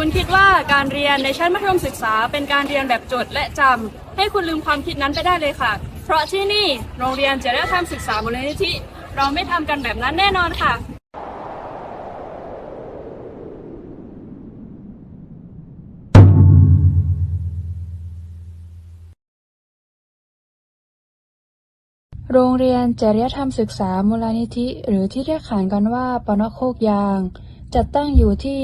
คุณคิดว่าการเรียนในชั้นมัธยมศึกษา เป็นการเรียนแบบจดและจำให้คุณลืมความคิดนั้นไปได้เลยค่ะ เพราะที่นี่โรงเรียนจริยธรรมศึกษามูลนิธิเราไม่ทำกันแบบนั้นแน่นอนค่ะโรงเรียนจริยธรรมศึกษามูลนิธิ หรือที่เรียกขานกันว่าปนโคกยาง จัดตั้งอยู่ที่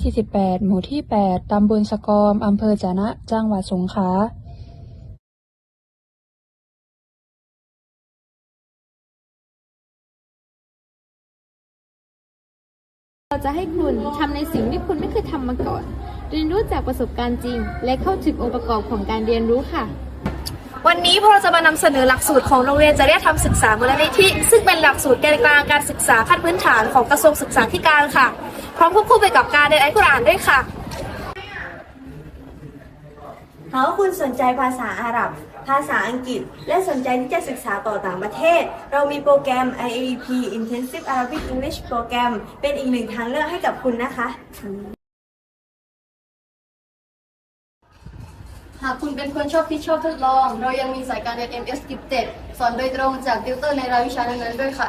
148 หมู่ที่ 8 ตำบลสะกอม อำเภอจะนะ จังหวัดสงขลาเราจะให้คุณทำในสิ่งที่คุณไม่เคยทำมาก่อน เรียนรู้จากประสบการณ์จริง และเข้าถึงองค์ประกอบของการเรียนรู้ค่ะ วันนี้พวกเราจะมานำเสนอหลักสูตรของโรงเรียนจริยธรรมศึกษามูลนิธิซึ่งเป็นหลักสูตรแกนกลางการศึกษาขั้นพื้นฐานของกระทรวงศึกษาธิการค่ะ พร้อมควบคู่ไปกับการเรียนอัลกุรอานด้วยค่ะหากว่าคุณสนใจภาษาอาหรับ ภาษาอังกฤษ และสนใจที่จะศึกษาต่อต่างประเทศ เรามีโปรแกรม IAP Intensive Arabic English Program เป็นอีกหนึ่งทางเลือกให้กับคุณนะคะ หากคุณเป็นคนชอบคิดชอบทดลอง เรายังมีสายการเรียน MS Gifted สอนโดยตรงจากติวเตอร์ในรายวิชานั้นๆด้วยค่ะ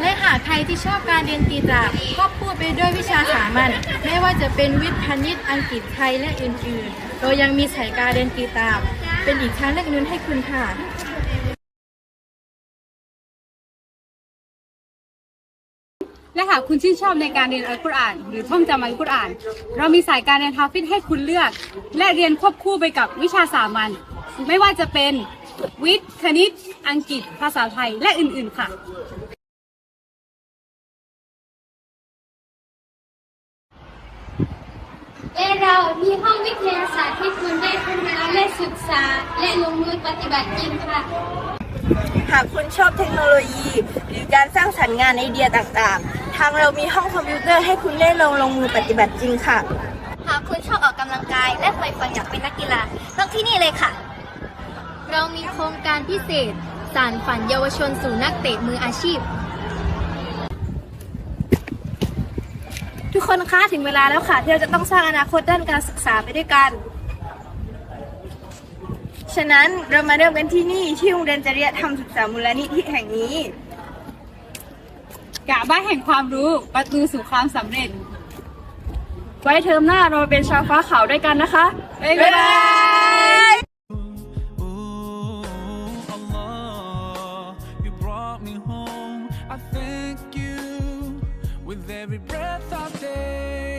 และหากใครที่ชอบการเรียนกีตาร์ก็พูดไปด้วยวิชาสามัญไม่ว่าจะเป็นวิทย์คณิตอังกฤษไทยและอื่นๆ เรายังมีสายการเรียนกีตาร์เป็นอีกทางเลือกหนึงให้คุณค่ะ และหากคุณชื่นชอบในการเรียนอัลกุรอาน หรือท่องจำอัลกุรอาน เรามีสายการเรียนฮาฟิซให้คุณเลือก และเรียนควบคู่ไปกับวิชาสามัญไม่ว่าจะเป็นวิทย์คณิต อังกฤษ ภาษาไทย และอื่น ๆ ค่ะ และเรามีห้องวิทยาศาสตร์ที่คุณได้ค้นหาและศึกษา และลงมือปฏิบัติจริงค่ะ หากคุณชอบเทคโนโลยี หรือการสร้างสรรค์งานไอเดียต่างๆ ทางเรามีห้องคอมพิวเตอร์ให้คุณได้ลงลงมือปฏิบัติจริงค่ะ หากคุณชอบออกกำลังกายและใฝ่ฝันอยากเป็นนักกีฬาต้องที่นี่เลยค่ะ เรามีโครงการพิเศษ สารฝันเยาวชนสู่นักเตะมืออาชีพ ทุกคนคะถึงเวลาแล้วค่ะ ที่เราจะต้องสร้างอนาคตด้านการศึกษาไปด้วยกัน ฉะนั้นเรามาเริ่มกันที่นี่ที่โรงเรียนจริยธรรมศึกษามูลนิธิแห่งนี้ กะบ้านแห่งความรู้ประตูสู่ความสำเร็จ ไว้เทอมหน้าเราเป็นชาวฟ้าขาวด้วยกันนะคะ บ๊ายบาย with every breath I take.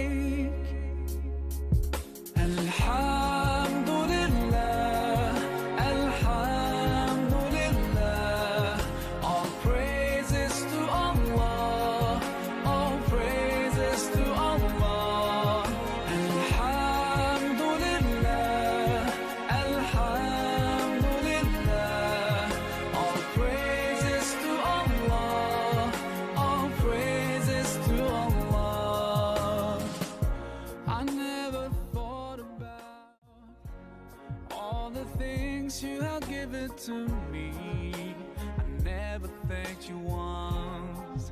All the things you have given to me. I never thanked you once.